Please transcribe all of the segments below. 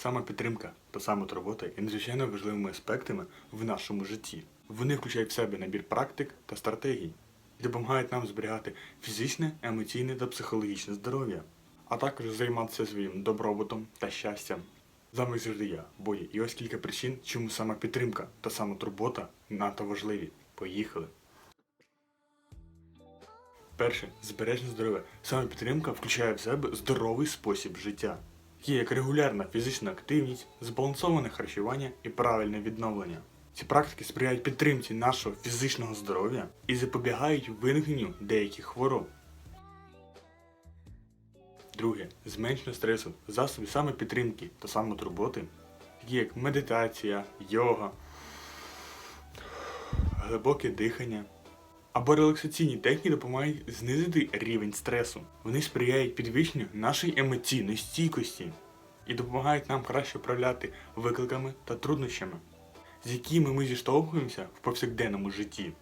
Самопідтримка та самотурбота є надзвичайно важливими аспектами в нашому житті. Вони включають в себе набір практик та стратегій, і допомагають нам зберігати фізичне, емоційне та психологічне здоров'я, а також займатися своїм добробутом та щастям. З вами як завжди я, Боя, і ось кілька причин, чому самопідтримка та самотурбота надто важливі. Поїхали! Перше, збережне здоров'я. Самопідтримка включає в себе здоровий спосіб життя. Є як регулярна фізична активність, збалансоване харчування і правильне відновлення. Ці практики сприяють підтримці нашого фізичного здоров'я і запобігають виникненню деяких хвороб. Друге, зменшення стресу. Засоби самопідтримки та самотурботи, такі як медитація, йога, глибоке дихання або релаксаційні техніки допомагають знизити рівень стресу. Вони сприяють підвищенню нашої емоційної стійкості і допомагають нам краще управляти викликами та труднощами, з якими ми зіштовхуємося в повсякденному житті.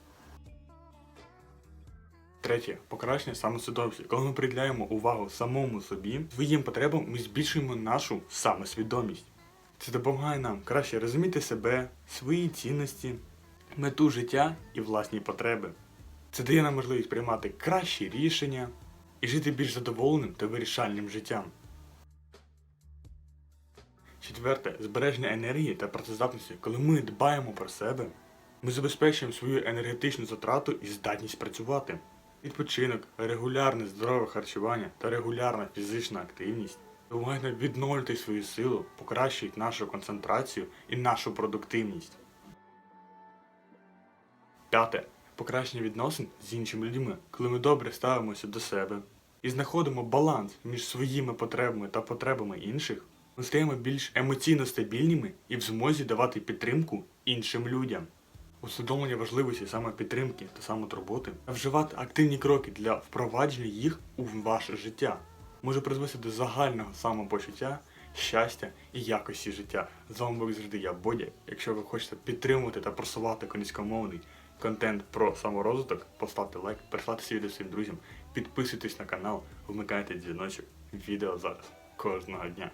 Третє покращення самосвідомості. Коли ми приділяємо увагу самому собі, своїм потребам ми збільшуємо нашу самосвідомість. Це допомагає нам краще розуміти себе, свої цінності, мету життя і власні потреби. Це дає нам можливість приймати кращі рішення і жити більш задоволеним та вирішальним життям. Четверте збереження енергії та працездатності. Коли ми дбаємо про себе, ми забезпечуємо свою енергетичну затрату і здатність працювати. Відпочинок, регулярне здорове харчування та регулярна фізична активність допомагають нам відновлювати свою силу, покращують нашу концентрацію і нашу продуктивність. П'яте. Покращення відносин з іншими людьми, коли ми добре ставимося до себе і знаходимо баланс між своїми потребами та потребами інших, ми стаємо більш емоційно стабільними і в змозі давати підтримку іншим людям. Усвідомлення важливості самопідтримки та самотурботи та вживати активні кроки для впровадження їх у ваше життя може призвести до загального самопочуття, щастя і якості життя. З вами був завжди я Бодя. Якщо ви хочете підтримувати та просувати українськомовний контент про саморозвиток, поставте лайк, прислати це відео своїм друзям, підписуйтесь на канал, вмикайте дзвіночок. Відео зараз кожного дня.